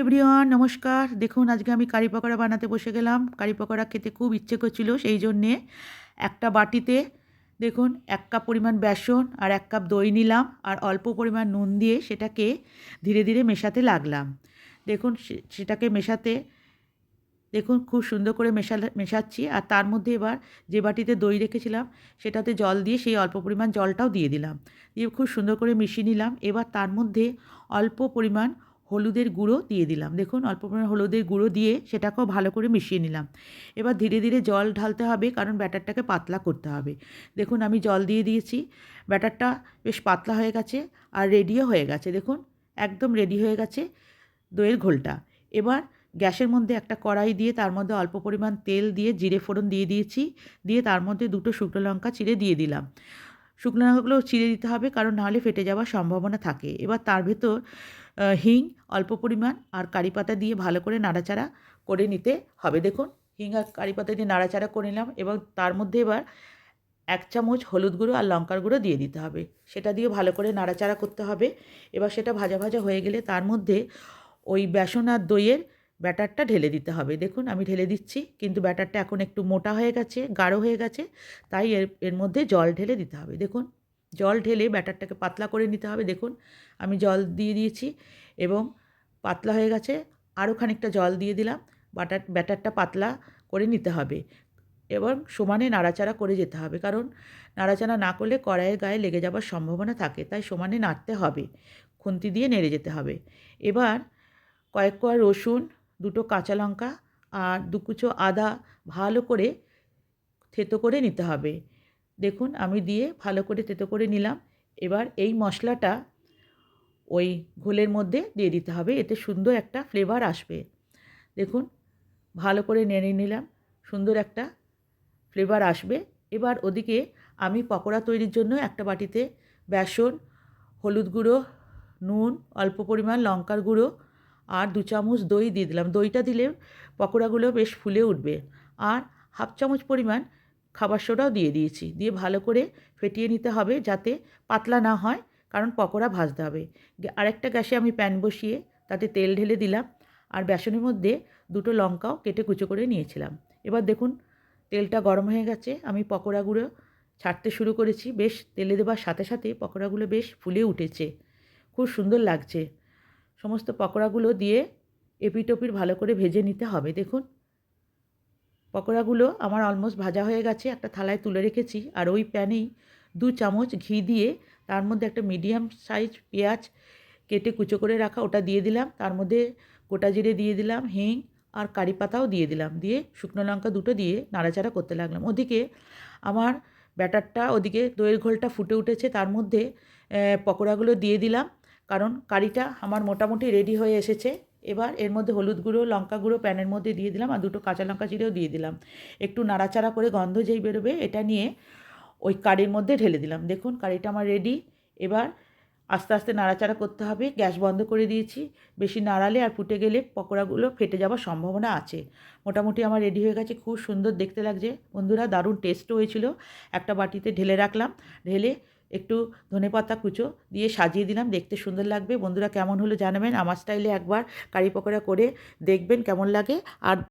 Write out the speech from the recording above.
Everyone নমস্কার। দেখুন, আজকে আমি কারি পকোড়া বানাতে বসে গেলাম। কারি পকোড়া খেতে খুব ইচ্ছে করছিল, সেই জন্যে একটা বাটিতে, দেখুন, এক কাপ পরিমাণ বেসন আর এক কাপ দই নিলাম আর অল্প পরিমাণ নুন দিয়ে সেটাকে ধীরে ধীরে মেশাতে লাগলাম। দেখুন সেটাকে মেশাতে, দেখুন, খুব সুন্দর করে মেশালে, মেশাচ্ছি আর তার মধ্যে এবার যে বাটিতে দই রেখেছিলাম, সেটাতে জল দিয়ে সেই অল্প পরিমাণ জলটাও দিয়ে দিলাম। দিয়ে খুব সুন্দর করে মিশিয়ে নিলাম। এবার তার মধ্যে অল্প পরিমাণ হলুদের গুঁড়ো দিয়ে দিলাম। দেখুন, অল্প পরিমাণ হলুদের গুঁড়ো দিয়ে সেটাকেও ভালো করে মিশিয়ে নিলাম। এবার ধীরে ধীরে জল ঢালতে হবে, কারণ ব্যাটারটাকে পাতলা করতে হবে। দেখুন, আমি জল দিয়ে দিয়েছি। ব্যাটারটা বেশ পাতলা হয়ে গেছে আর রেডিও হয়ে গেছে। দেখুন, একদম রেডি হয়ে গেছে দইয়ের ঘোলটা। এবার গ্যাসের মধ্যে একটা কড়াই দিয়ে তার মধ্যে অল্প পরিমাণ তেল দিয়ে জিরে ফোড়ন দিয়ে দিয়েছি। দিয়ে তার মধ্যে দুটো শুকনো লঙ্কা চিড়ে দিয়ে দিলাম। শুকনো লঙ্কাগুলো চিড়ে দিতে হবে, কারণ নাহলে ফেটে যাওয়ার সম্ভাবনা থাকে। এবার তার ভেতর হিং অল্প পরিমাণ আর কারি পাতা দিয়ে ভালো করে নাড়াচাড়া করে নিতে হবে। দেখুন, হিং আর কারি পাতা দিয়ে নাড়াচাড়া করে নিলাম এবং তার মধ্যে এবার এক চামচ হলুদ গুঁড়ো আর লঙ্কার গুঁড়ো দিয়ে দিতে হবে। সেটা দিয়ে ভালো করে নাড়াচাড়া করতে হবে। এবার সেটা ভাজা ভাজা হয়ে গেলে তার মধ্যে ওই বেসন আর দইয়ের ব্যাটারটা ঢেলে দিতে হবে। দেখুন, আমি ঢেলে দিচ্ছি, কিন্তু ব্যাটারটা এখন একটু মোটা হয়ে গেছে, গাঢ় হয়ে গেছে, তাই এর এর মধ্যে জল ঢেলে দিতে হবে। দেখুন, জল ঢেলে ব্যাটারটাকে পাতলা করে নিতে হবে। দেখুন, আমি জল দিয়ে দিয়েছি এবং পাতলা হয়ে গেছে, আরও খানিকটা জল দিয়ে দিলাম, বাটার, ব্যাটারটা পাতলা করে নিতে হবে এবং সমানে নাড়াচাড়া করে যেতে হবে, কারণ নাড়াচাড়া না করলে কড়াইয়ের গায়ে লেগে যাবার সম্ভাবনা থাকে, তাই সমানে নাড়তে হবে, খুন্তি দিয়ে নেড়ে যেতে হবে। এবার কয়েক কোয়া রসুন দুটো কাঁচা লঙ্কা আর দু কুচো আদা ভালো করে থেতো করে নিতে হবে। দেখুন, আমি দিয়ে ভালো করে থেতো করে নিলাম। এবার এই মশলাটা ওই ঘোলের মধ্যে দিয়ে দিতে হবে, এতে সুন্দর একটা ফ্লেভার আসবে। দেখুন, ভালো করে নেড়ে নিলাম, সুন্দর একটা ফ্লেভার আসবে। এবার ওদিকে আমি পকোড়া তৈরির জন্য একটা বাটিতে বেসন, হলুদ গুঁড়ো, নুন, অল্প পরিমাণ লঙ্কার গুঁড়ো আর দু চামচ দই দিয়ে দিলাম। দইটা দিলে পকোড়াগুলো বেশ ফুলে উঠবে। আর হাফ চামচ পরিমাণ খাবার সোডাও দিয়ে দিয়েছি। দিয়ে ভালো করে ফেটিয়ে নিতে হবে যাতে পাতলা না হয়, কারণ পকোড়া ভাজতে হবে। আরেকটা গ্যাসে আমি প্যান বসিয়ে তাতে তেল ঢেলে দিলাম। আর বেসনের মধ্যে দুটো লঙ্কাও কেটে কুচো করে নিয়েছিলাম। এবার দেখুন, তেলটা গরম হয়ে গেছে। আমি পকোড়াগুলো ছাড়তে শুরু করেছি। বেশ তেলে দেবার সাথে সাথে পকোড়াগুলো বেশ ফুলে উঠেছে। খুব সুন্দর লাগছে। সমস্ত পকোড়াগুলো দিয়ে এপিটোপির ভালো করে ভেজে নিতে হবে, দেখুন। পকোড়াগুলো আমার অলমোস্ট ভাজা হয়ে গেছে, একটা থালায় তুলে রেখেছি, আর ওই প্যানেই দু চামচ ঘি দিয়ে তার মধ্যে একটা মিডিয়াম সাইজ পেঁয়াজ কেটে কুচো করে রাখা, ওটা দিয়ে দিলাম। তার মধ্যে গোটা জিরে দিয়ে দিলাম, হিং আর কারি পাতাও দিয়ে দিলাম। দিয়ে শুকনো লঙ্কা দুটো দিয়ে নাড়াচাড়া করতে লাগলাম। ওদিকে আমার ব্যাটারটা, ওদিকে দইয়ের ঘোলটা ফুটে উঠেছে, তার মধ্যে পকোড়াগুলো দিয়ে দিলাম। কারণ কারিটা আমার মোটামুটি রেডি হয়ে এসেছে। এবার এর মধ্যে হলুদ গুঁড়ো, লঙ্কা গুঁড়ো, প্যানের মধ্যে দিয়ে দিলাম আর দুটো কাঁচা লঙ্কা চিড়েও দিয়ে দিলাম। একটু নাড়াচাড়া করে গন্ধ যেই বেরোবে এটা নিয়ে ওই কারির মধ্যে ঢেলে দিলাম। দেখুন কারিটা আমার রেডি এবার আস্তে আস্তে নাড়াচাড়া করতে হবে। গ্যাস বন্ধ করে দিয়েছি। বেশি নাড়ালে আর ফুটে গেলে পকোড়াগুলো ফেটে যাওয়ার সম্ভাবনা আছে। মোটামুটি আমার রেডি হয়ে গেছে। খুব সুন্দর দেখতে লাগছে। বন্ধুরা, দারুণ টেস্টও হয়েছিল। একটা বাটিতে ঢেলে রাখলাম। ঢেলে একটু ধনে পাতা কুচো দিয়ে সাজিয়ে দিলাম, দেখতে সুন্দর লাগবে। বন্ধুরা কেমন হলো জানাবেন। আমার স্টাইলে একবার কারি পকোড়া করে দেখবেন কেমন লাগে। আর